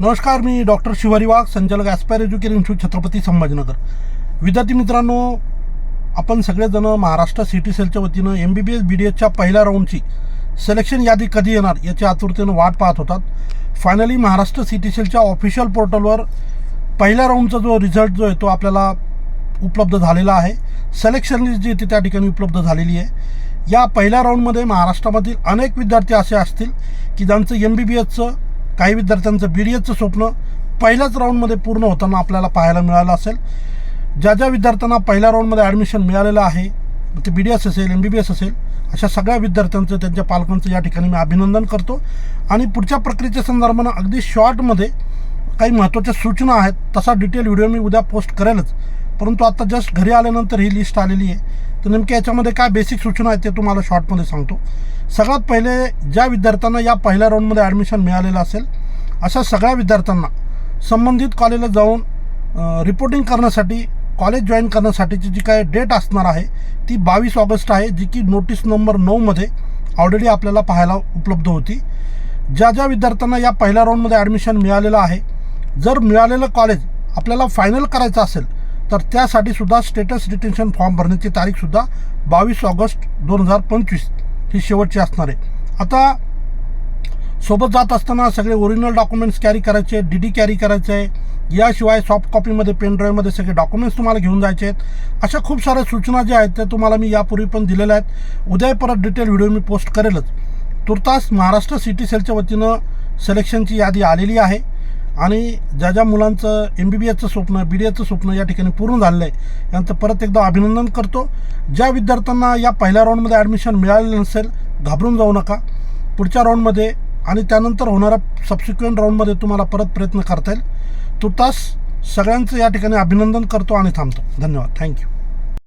नमस्कार मी डॉक्टर शिवारी वाघ संचालक Aspire Education Institute Chhatrapati Sambhajinagar. विद्यार्थी मित्रांनो आपण सगळेजण महाराष्ट्र सिटी सेलच्या वतीनं M B B S B D एसच्या पहिल्या राऊंडची सिलेक्शन यादी कधी येणार याची आतुरतेनं वाट पाहत होतात. फायनली महाराष्ट्र सिटी सेलच्या ऑफिशियल पोर्टलवर पहिल्या राऊंडचा जो रिझल्ट जो आहे तो आपल्याला उपलब्ध झालेला आहे. सिलेक्शन लिस्ट जी ती त्या ठिकाणी उपलब्ध झालेली आहे. या पहिल्या राऊंडमध्ये महाराष्ट्रामधील अनेक विद्यार्थी असे असतील की ज्यांचं एम बी बी एसचं काही विद्यार्थ्यांचं बी डी एसचं स्वप्न पहिल्याच राऊंडमध्ये पूर्ण होताना आपल्याला पाहायला मिळालं असेल. ज्या ज्या विद्यार्थ्यांना पहिल्या राऊंडमध्ये ॲडमिशन मिळालेलं आहे ते बी डी एस असेल एम बी बी एस असेल अशा सगळ्या विद्यार्थ्यांचं त्यांच्या पालकांचं या ठिकाणी मी अभिनंदन करतो. आणि पुढच्या प्रक्रियेच्या संदर्भानं अगदी शॉर्टमध्ये काही महत्त्वाच्या सूचना आहेत तसा डिटेल व्हिडिओ मी उद्या पोस्ट करेलच. परंतु आता जस्ट घरी आल्यानंतर ही लिस्ट आलेली आहे. तर नेमक्या याच्यामध्ये काय बेसिक सूचना आहेत ते तुम्हाला शॉर्टमध्ये सांगतो. सगळ्यात पहिले ज्या विद्यार्थ्यांना या पहिल्या राऊंडमध्ये ॲडमिशन मिळालेलं असेल अशा सगळ्या विद्यार्थ्यांना संबंधित कॉलेजला जाऊन रिपोर्टिंग करण्यासाठी कॉलेज जॉईन करण्यासाठीची जी काय डेट असणार आहे ती बावीस ऑगस्ट आहे जी की नोटीस नंबर नऊमध्ये ऑलरेडी आपल्याला पाहायला उपलब्ध होती. ज्या ज्या विद्यार्थ्यांना या पहिल्या राऊंडमध्ये ॲडमिशन मिळालेलं आहे जर मिळालेलं कॉलेज आपल्याला फायनल करायचं असेल तर त्यासाठी सुद्धा स्टेटस रिटेन्शन फॉर्म भरण्याची तारीखसुद्धा बावीस ऑगस्ट दोन हजार पंचवीस ही शेवटची असणार आहे. आता सोबत जात असताना सगळे ओरिजिनल डॉक्युमेंट्स कॅरी करायचे डी डी कॅरी करायचे. आहे याशिवाय सॉफ्ट कॉपीमध्ये पेन ड्राईव्हमध्ये सगळे डॉक्युमेंट्स तुम्हाला घेऊन जायचे आहेत. अशा खूप साऱ्या सूचना ज्या आहेत त्या तुम्हाला मी यापूर्वी पण दिलेल्या आहेत. उद्या परत डिटेल व्हिडिओ मी पोस्ट करेलच. तुर्तास महाराष्ट्र सिटी सेलच्या वतीनं सिलेक्शनची यादी आलेली आहे. आणि ज्या ज्या मुलांचं एम बी बी एसचं स्वप्न बी डी एचं स्वप्न या ठिकाणी पूर्ण झालेलं आहे यांचं परत एकदा अभिनंदन करतो. ज्या विद्यार्थ्यांना या पहिल्या राऊंडमध्ये ॲडमिशन मिळालेलं नसेल घाबरून जाऊ नका. पुढच्या राऊंडमध्ये आणि त्यानंतर होणाऱ्या सबसिक्वेंट राऊंडमध्ये तुम्हाला परत प्रयत्न करता येईल. तुर्तास सगळ्यांचं या ठिकाणी अभिनंदन करतो आणि थांबतो. धन्यवाद. थँक्यू